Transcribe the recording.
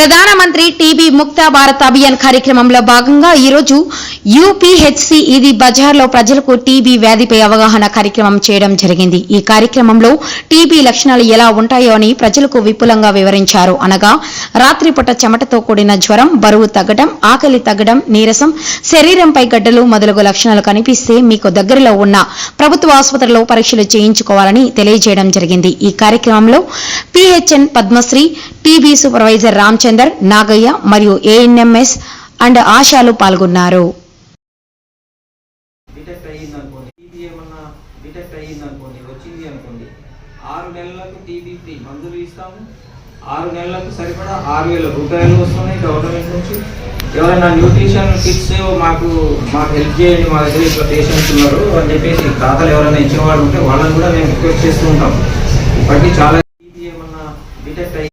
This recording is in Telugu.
ప్రధానమంత్రి టీబీ ముక్త భారత్ అభియాన్ కార్యక్రమంలో భాగంగా ఈరోజు యూపీహెచ్సి ఇది బజార్లో ప్రజలకు టీబీ వ్యాధిపై అవగాహన కార్యక్రమం చేయడం జరిగింది. ఈ కార్యక్రమంలో టీబీ లక్షణాలు ఎలా ఉంటాయో అని ప్రజలకు విపులంగా వివరించారు. అనగా రాత్రిపూట చెమటతో కూడిన జ్వరం బరువు తగ్గడం ఆకలి తగ్గడం నీరసం శరీరంపై గడ్డలు మొదలగు లక్షణాలు కనిపిస్తే మీకు దగ్గరలో ఉన్న ప్రభుత్వ ఆసుపత్రిలో పరీక్షలు చేయించుకోవాలని తెలియజేయడం జరిగింది. ఈ కార్యక్రమంలో PHN Padmashri TB supervisor Ramachander Nagaiah మరియు ఏఎన్ఎంఎస్ అండ్ ఆశాలు పాల్గొన్నారు డిటెక్ట్ అయ్యింది అనుకోండి టీబీ ఏమన్నా డిటెక్ట్ అయ్యింది అనుకోండి వచ్చింది అనుకోండి ఆరు నెలలకు టీబీ ఫ్రీ మందులు ఇస్తాము. ఆరు నెలలకు సరిపడా ఆరు వేల రూపాయలు వస్తున్నాయి గవర్నమెంట్ నుంచి. ఎవరైనా న్యూట్రిషన్ కిట్స్ మాకు మాకు హెల్ప్ చేయండి మా దగ్గర ఇట్లా పేషెంట్స్ ఉన్నారు అని చెప్పేసి ఖాతాలు ఎవరైనా ఇచ్చిన వాళ్ళు ఉంటే వాళ్ళని కూడా మేము రిక్వెస్ట్ చేస్తూ ఉంటాం ఇప్పటికీ చాలా టీబీ ఏమన్నా డిటెక్ట్ అయ్యి